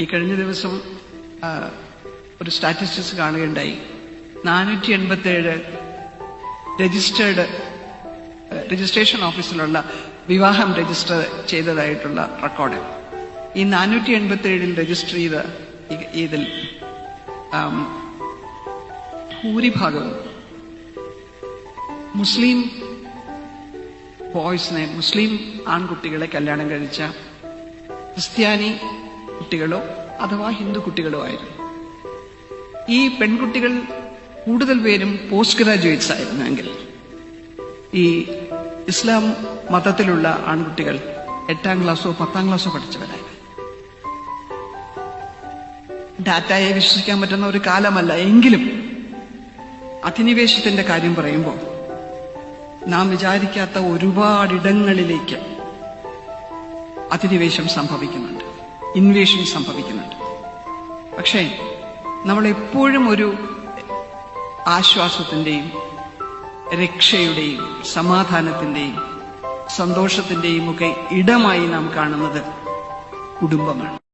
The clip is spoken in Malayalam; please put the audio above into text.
ഈ കഴിഞ്ഞ ദിവസം ഒരു സ്റ്റാറ്റിസ്റ്റിക്സ് കാണുകയുണ്ടായി. നാനൂറ്റി എൺപത്തേഴ് രജിസ്റ്റേർഡ് രജിസ്ട്രേഷൻ ഓഫീസിലുള്ള വിവാഹം രജിസ്റ്റർ ചെയ്തതായിട്ടുള്ള റെക്കോർഡ്. ഈ നാനൂറ്റി എൺപത്തേഴിൽ രജിസ്റ്റർ ചെയ്ത ഇതിൽ ഭൂരിഭാഗവും മുസ്ലിം ബോയ്സിനെ മുസ്ലിം ആൺകുട്ടികളെ കല്യാണം കഴിച്ച ക്രിസ്ത്യാനി കുട്ടികളോ അഥവാ ഹിന്ദു കുട്ടികളോ ആയിരുന്നു. ഈ പെൺകുട്ടികൾ കൂടുതൽ പേരും പോസ്റ്റ് ഗ്രാജുവേറ്റ്സ് ആയിരുന്നെങ്കിൽ ഈ ഇസ്ലാം മതത്തിലുള്ള ആൺകുട്ടികൾ എട്ടാം ക്ലാസ്സോ പത്താം ക്ലാസ്സോ പഠിച്ചവരായിരുന്നു. ഡാറ്റയെ വിശ്വസിക്കാൻ പറ്റുന്ന ഒരു കാലമല്ല എങ്കിലും അധിനിവേശത്തിന്റെ കാര്യം പറയുമ്പോൾ നാം വിചാരിക്കാത്ത ഒരുപാടിടങ്ങളിലേക്ക് അധിനിവേശം സംഭവിക്കുന്നുണ്ട്. ഇൻവേഷൻ സംഭവിക്കുന്നുണ്ട്. പക്ഷേ നമ്മൾ എപ്പോഴും ഒരു ആശ്വാസത്തിന്റെയും രക്ഷയുടെയും സമാധാനത്തിന്റെയും സന്തോഷത്തിന്റെയും ഒക്കെ ഇടമായി നാം കാണുന്നത് കുടുംബമാണ്.